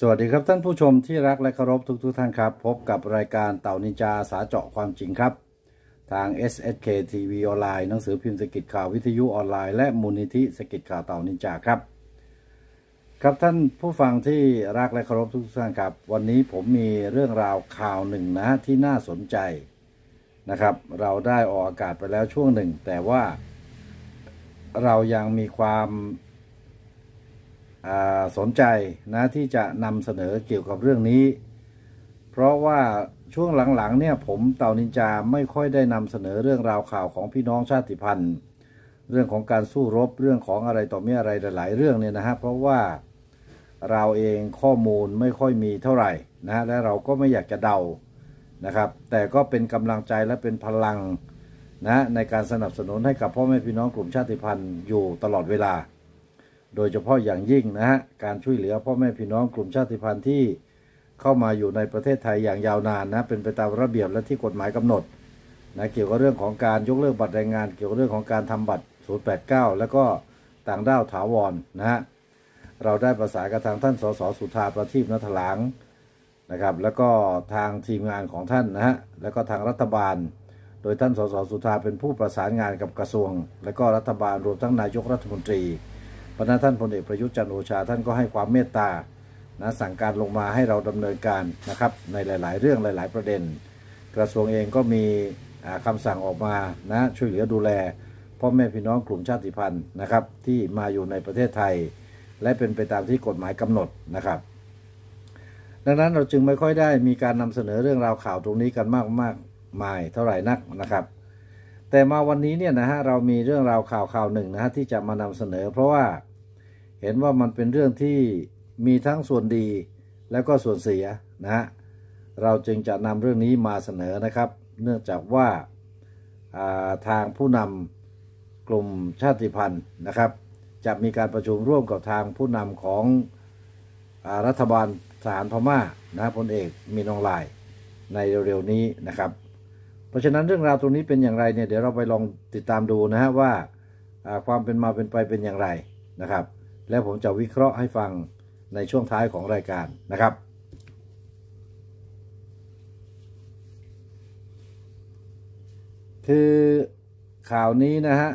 สวัสดีครับท่านผู้ชมที่รักและเคารพทุกทุกๆท่านครับ พบกับรายการเต่านินจาสาเจาะความจริงครับ ทาง SSK TV ออนไลน์หนังสือพิมพ์สกิจข่าววิทยุออนไลน์และมูลนิธิสกิจข่าวเต่านินจาครับ ครับท่านผู้ฟังที่รักและเคารพทุกทุกๆท่านครับ วันนี้ผมมีเรื่องราวข่าวหนึ่งนะที่น่าสนใจนะครับ เราได้ออกอากาศไปแล้วช่วงหนึ่ง แต่ว่าเรายังมีความ สนใจนะที่จะนำเสนอเกี่ยวกับเรื่องนี้ เพราะว่าช่วงหลังๆเนี่ยผมเต่านินจาไม่ค่อยได้นำเสนอเรื่องราวข่าวของพี่น้องชาติพันธุ์ เรื่องของการสู้รบเรื่องของอะไรต่อมีอะไรหลายๆเรื่องเนี่ยนะฮะเพราะว่าเราเองข้อมูลไม่ค่อยมีเท่าไหร่นะและเราก็ไม่อยากจะเดานะครับ แต่ก็เป็นกำลังใจและเป็นพลังนะในการสนับสนุนให้กับพ่อแม่พี่น้องกลุ่มชาติพันธุ์อยู่ตลอดเวลา โดยเฉพาะอย่างยิ่งนะฮะการช่วยเหลือพ่อแม่พี่น้องกลุ่มชาติพันธุ์ที่เข้ามาอยู่ในประเทศไทยอย่างยาวนานนะเป็นไปตามระเบียบและที่กฎหมายกำหนดนะเกี่ยวกับเรื่องของการยกเลิกบัตรแรงงาน เกี่ยวกับเรื่องของการทำบัตร 089 แล้วก็ต่างด้าวถาวรนะฮะเราได้ประสานกับทางท่านสสสุธาประทีปนัทหลางนะครับ แล้วก็ทางทีมงานของท่านนะฮะแล้วก็ทางรัฐบาล โดยท่านสสสุธาเป็นผู้ประสานงานกับกระทรวง และก็รัฐบาลรวมทั้งนายกรัฐมนตรี พระนั้นท่านพลเอกประยุทธ์จันทร์โอชาท่านก็ให้ความเมตตานะสั่งการลงมาให้เราดำเนินการนะครับในหลาย ๆ เรื่องหลาย ๆ ประเด็น กระทรวงเองก็มีคำาสั่งออกมานะช่วยเหลือดูแลพ่อแม่พี่น้องกลุ่มชาติพันธุ์นะครับที่มาอยู่ในประเทศไทย และเป็นไปตามที่กฎหมายกำหนดนะครับ ดังนั้นเราจึงไม่ค่อยได้มีการนำเสนอเรื่องราวข่าวตรงนี้กันมากมากมายเท่าไหร่นักนะครับ แต่มาวันนี้เนี่ยนะฮะเรามีเรื่องราวข่าวข่าวหนึ่งนะฮะที่จะมานำเสนอ เพราะว่า เห็นว่ามันเป็นเรื่องที่มีทั้งส่วนดีแล้วก็ส่วนเสียนะฮะเราจึงจะนำเรื่องนี้มาเสนอนะครับ เนื่องจากว่าาทางผู้นำกลุ่มชาติพันธุ์นะครับ จะมีการประชุมร่วมกับทางผู้นำของอรัฐบาลทหารพม่านะพลเอกมีนองลายในเร็วๆนี้นะครับ เพราะฉะนั้นเรื่องราวตรงนี้เป็นอย่างไรเนี่ยเดี๋ยวเราไปลองติดตามดูนะฮะว่าอ่าความเป็นมาเป็นไปเป็นอย่างไรนะครับ แล้วผมจะวิเคราะห์ให้ฟังในช่วงท้ายของรายการนะครับ คือข่าวนี้นะฮะ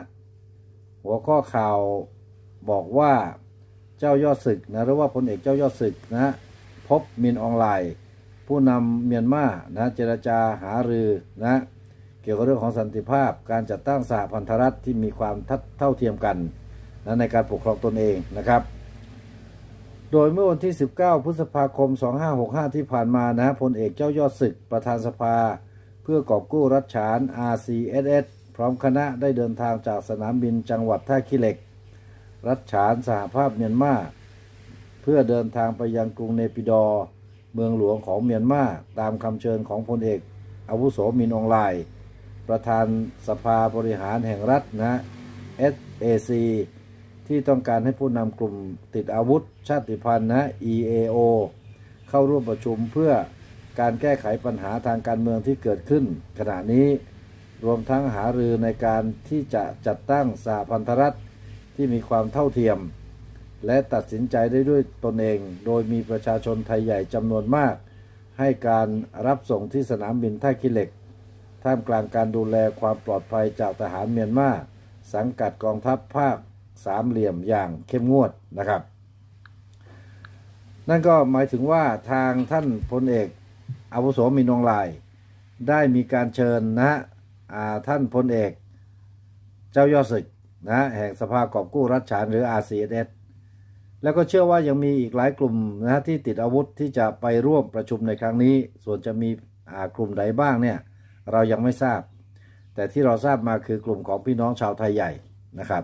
หัวข้อข่าวบอกว่าเจ้ายอดศึกนะหรือว่าพลเอกเจ้ายอดศึกนะพบมินออนไลน์ ผู้นำเมียนมานะเจรจาหารือนะเกี่ยวกับเรื่องของสันติภาพการจัดตั้งสหพันธรัฐที่มีความทัดเท่าเทียมกัน นะในการปกครองตนเองนะครับ โดยเมื่อวันที่ 19 พฤษภาคม 2565 ที่ผ่านมานะพลเอกเจ้ายอดศึกประธานสภา เพื่อกอบกู้รัฐฉาน RCSS พร้อมคณะได้เดินทางจากสนามบินจังหวัดท่าขี้เหล็ก รัฐฉานสหภาพเมียนมาเพื่อเดินทางไปยังกรุงเนปิดอร์เมืองหลวงของเมียนมาตามคำเชิญของพลเอก อาวุโสมินองไลประธานสภาบริหารแห่งรัฐนะ SAC ที่ต้องการให้ผู้นำกลุ่มติดอาวุธ ชาติพันธุ์นะ EAO เข้าร่วมประชุมเพื่อการแก้ไขปัญหาทางการเมืองที่เกิดขึ้น ขณะนี้รวมทั้งหารือในการที่จะจัดตั้งสหพันธรัฐที่มีความเท่าเทียม และตัดสินใจได้ด้วยตนเอง โดยมีประชาชนไทยใหญ่จำนวนมาก ให้การรับส่งที่สนามบินท่าขี้เหล็ก ท่ามกลางการดูแลความปลอดภัยจากทหารเมียนมาสังกัดกองทัพภาค สามเหลี่ยมอย่างเข้มงวดนะครับ นั่นก็หมายถึงว่าทางท่านพลเอกอาวุโสมินองลาย ได้มีการเชิญนะท่านพลเอกเจ้ายอดศึกนะแห่งสภากอบกู้รัฐฉานหรือ RCSS แล้วก็เชื่อว่ายังมีอีกหลายกลุ่มนะที่ติดอาวุธที่จะไปร่วมประชุมในครั้งนี้ ส่วนจะมีกลุ่มใดบ้างเนี่ยเรายังไม่ทราบ แต่ที่เราทราบมาคือกลุ่มของพี่น้องชาวไทยใหญ่นะครับ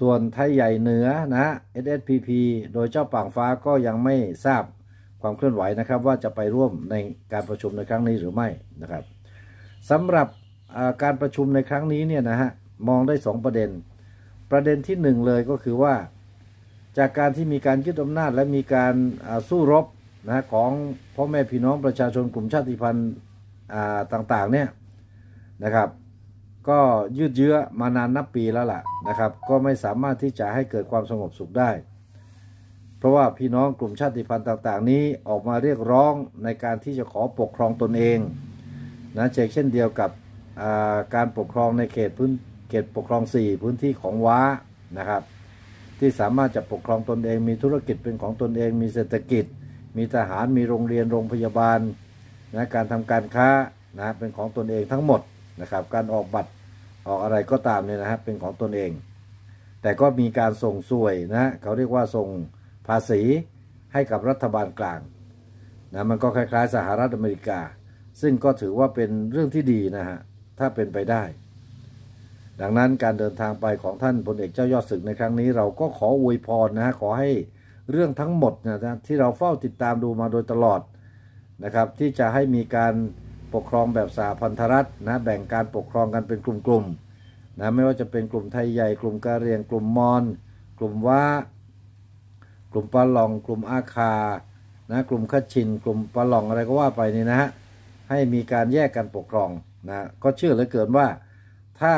ส่วนไทยใหญ่เหนือนะ SSPP โดยเจ้าป่างฟ้าก็ยังไม่ทราบความเคลื่อนไหวนะครับ ว่าจะไปร่วมในการประชุมในครั้งนี้หรือไม่นะครับสำหรับการประชุมในครั้งนี้เนี่ยนะฮะมองได้สองประเด็น ประเด็นที่หนึ่งเลยก็คือว่า จากการที่มีการยึดอำนาจและมีการสู้รบนะของพ่อแม่พี่น้องประชาชนกลุ่มชาติพันธุ์ต่างๆเนี่ยนะครับ ก็ยืดเยื้อมานานนับปีแล้วล่ะนะครับ ก็ไม่สามารถที่จะให้เกิดความสงบสุขได้ เพราะว่าพี่น้องกลุ่มชาติพันธุ์ต่าง ๆ นี้ออกมาเรียกร้องในการที่จะขอปกครองตนเองนะเช่นเดียวกับการปกครองในเขตพื้นเขตปกครอง 4 พื้นที่ของว้านะครับ ที่สามารถจะปกครองตนเองมีธุรกิจเป็นของตนเอง มีเศรษฐกิจ มีทหารมีโรงเรียนโรงพยาบาลนะการทำการค้านะเป็นของตนเองทั้งหมดนะครับ การออกบัตร ออกอะไรก็ตามเนี่ยนะฮะเป็นของตนเอง แต่ก็มีการส่งสวยนะเขาเรียกว่าส่งภาษีให้กับรัฐบาลกลางนะมันก็คล้ายๆ สหรัฐอเมริกา ซึ่งก็ถือว่าเป็นเรื่องที่ดีนะฮะถ้าเป็นไปได้ ดังนั้นการเดินทางไปของท่านพลเอกเจ้ายอดศึกในครั้งนี้ เราก็ขออวยพรนะฮะขอให้เรื่องทั้งหมดนะนะที่เราเฝ้าติดตามดูมาโดยตลอดนะครับ ที่จะให้มีการ ปกครองแบบสหพันธรัฐนะแบ่งการปกครองกันเป็นกลุ่มๆนะไม่ว่าจะเป็นกลุ่มไทยใหญ่กลุ่มกะเหรียงกลุ่มมอญกลุ่มว้ากลุ่มปาหลอง กลุ่มอาคานะกลุ่มคัดชิน กลุ่มปาหลองอะไรก็ว่าไปนี่นะฮะให้มีการแยกกันปกครองนะก็เชื่อเหลือเกินว่า ถ้า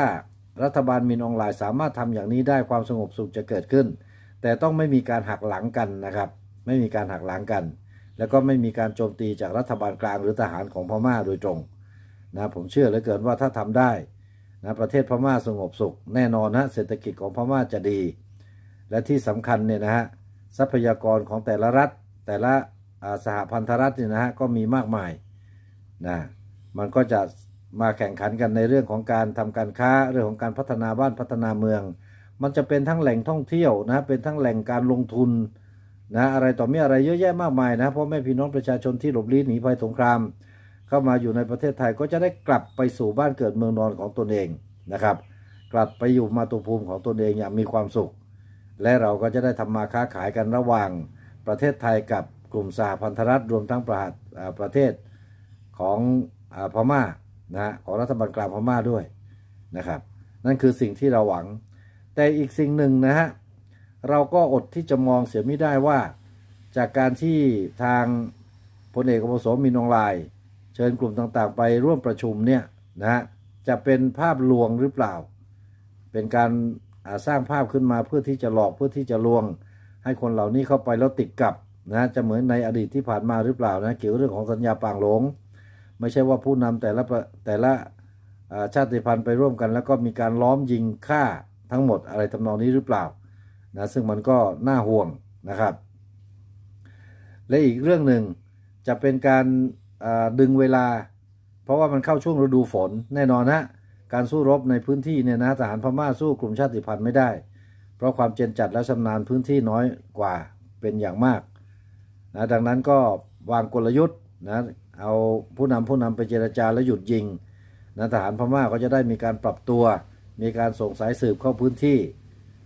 รัฐบาลมินออนไลน์สามารถทำอย่างนี้ได้ความสงบสุขจะเกิดขึ้น แต่ต้องไม่มีการหักหลังกันนะครับ ไม่มีการหักหลังกัน แล้วก็ไม่มีการโจมตีจากรัฐบาลกลางหรือทหารของพม่าโดยตรงนะผมเชื่อเหลือเกินว่าถ้าทำได้นะประเทศพม่าสงบสุข แน่นอนนะเศรษฐกิจของพม่าจะดี และที่สำคัญเนี่ยนะฮะทรัพยากรของแต่ละรัฐ แต่ละอ่าสหพันธรัฐเนี่ยนะฮะก็มีมากมายนะมันก็จะมาแข่งขันกันในเรื่องของการทำการค้าเรื่องของการพัฒนาบ้านพัฒนาเมือง มันจะเป็นทั้งแหล่งท่องเที่ยวนะเป็นทั้งแหล่งการลงทุน นะอะไรต่อมีอะไรเยอะแยะมากมายนะเพราะแม่พี่น้องประชาชนที่หลบลี้หนีภัยสงคราม เข้ามาอยู่ในประเทศไทยก็จะได้กลับไปสู่บ้านเกิดเมืองนอนของตนเองนะครับ กลับไปอยู่มาตุภูมิของตนเองอย่างมีความสุข และเราก็จะได้ทำมาค้าขายกันระหว่างประเทศไทยกับกลุ่มสหพันธรัฐรวมทั้งประอ่าประเทศของอพม่านะของรัฐบาลกลางพม่าด้วยนะครับ นั่นคือสิ่งที่เราหวัง แต่อีกสิ่งหนึ่งนะฮะ เราก็อดที่จะมองเสียไม่ได้ว่า จากการที่ทางพลเอกอภสมมินองลน์เชิญกลุ่มต่างๆ ไปร่วมประชุมเนี่ยนะจะเป็นภาพลวงหรือเปล่า เป็นการสร้างภาพขึ้นมาเพื่อที่จะหลอกเพื่อที่จะลวง ให้คนเหล่านี้เข้าไปแล้วติดกับนะจะเหมือนในอดีตที่ผ่านมาหรือเปล่านะเกี่ยวกับเรื่องของสัญญาปางหลง ไม่ใช่ว่าผู้นำแต่ละแต่ละชาติพันธุ์ไปร่วมกัน แล้วก็มีการล้อมยิงฆ่าทั้งหมดอะไรทำนองนี้หรือเปล่า นะซึ่งมันก็น่าห่วงนะครับ และอีกเรื่องหนึ่งจะเป็นการดึงเวลา เพราะว่ามันเข้าช่วงฤดูฝนแน่นอนฮะการสู้รบในพื้นที่เนี่ยนะทหารพม่าสู้กลุ่มชาติพันธุ์ไม่ได้ เพราะความเจนจัดและชำนาญพื้นที่น้อยกว่าเป็นอย่างมากนะดังนั้นก็วางกลยุทธ์นะเอาผู้นำผู้นำไปเจรจาแล้วหยุดยิงนะทหารพม่าก็จะได้มีการปรับตัว มีการส่งสายสืบเข้าพื้นที่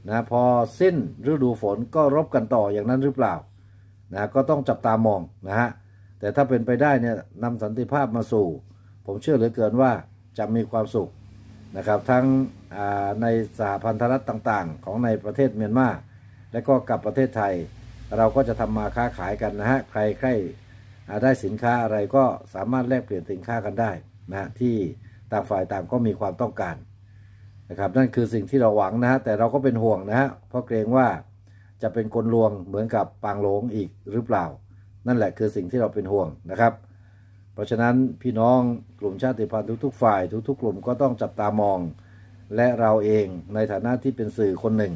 นะพอสิ้นฤดูฝนก็รบกันต่ออย่างนั้นหรือเปล่านะก็ต้องจับตามองนะฮะแต่ถ้าเป็นไปได้เนี่ยนำสันติภาพมาสู่ ผมเชื่อเหลือเกินว่าจะมีความสุขนะครับทั้งในสหพันธรัฐต่างๆ ของในประเทศเมียนมาและก็กับประเทศไทย เราก็จะทำมาค้าขายกันนะฮะใครใครได้สินค้าอะไรก็สามารถแลกเปลี่ยนสินค้ากันได้นะที่ต่างฝ่ายต่างก็มีความต้องการ นะครับนั่นคือสิ่งที่เราหวังนะฮะแต่เราก็เป็นห่วงนะฮะเพราะเกรงว่าจะเป็นกลลวงเหมือนกับปางหลงอีกหรือเปล่า นั่นแหละคือสิ่งที่เราเป็นห่วงนะครับ เพราะฉะนั้นพี่น้องกลุ่มชาติพันธุ์ทุก ๆ ฝ่ายทุก ๆ กลุ่มก็ต้องจับตามอง และเราเองในฐานะที่เป็นสื่อคนหนึ่ง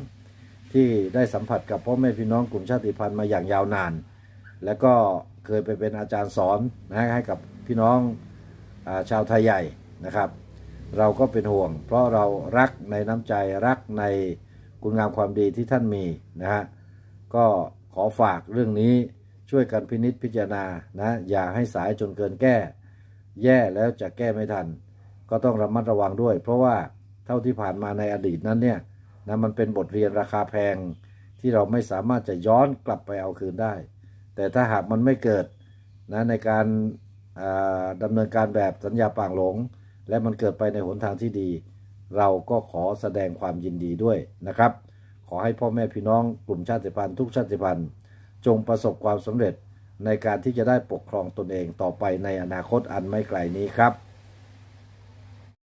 ที่ได้สัมผัสกับพ่อแม่พี่น้องกลุ่มชาติพันธุ์มาอย่างยาวนาน และก็เคยไปเป็นอาจารย์สอนนะให้กับพี่น้องอชาวไทยใหญ่นะครับ เราก็เป็นห่วง เพราะเรารักในน้ำใจรักในคุณงามความดีที่ท่านมีนะฮะก็ขอฝากเรื่องนี้ช่วยกันพินิษพิจารณานะอย่าให้สายจนเกินแก้ แย่แล้วจะแก้ไม่ทัน ก็ต้องระมัดระวังด้วย เพราะว่าเท่าที่ผ่านมาในอดีตนั้นเนี่ยนะมันเป็นบทเรียนราคาแพงที่เราไม่สามารถจะย้อนกลับไปเอาคืนได้ แต่ถ้าหากมันไม่เกิดนะในการดำเนินการแบบสัญญาป่างหลง และมันเกิดไปในหนทางที่ดี เราก็ขอแสดงความยินดีด้วยนะครับ ขอให้พ่อแม่พี่น้องกลุ่มชาติพันธุ์ทุกชาติพันธุ์ จงประสบความสำเร็จในการที่จะได้ปกครองตนเองต่อไปในอนาคตอันไม่ไกลนี้ครับ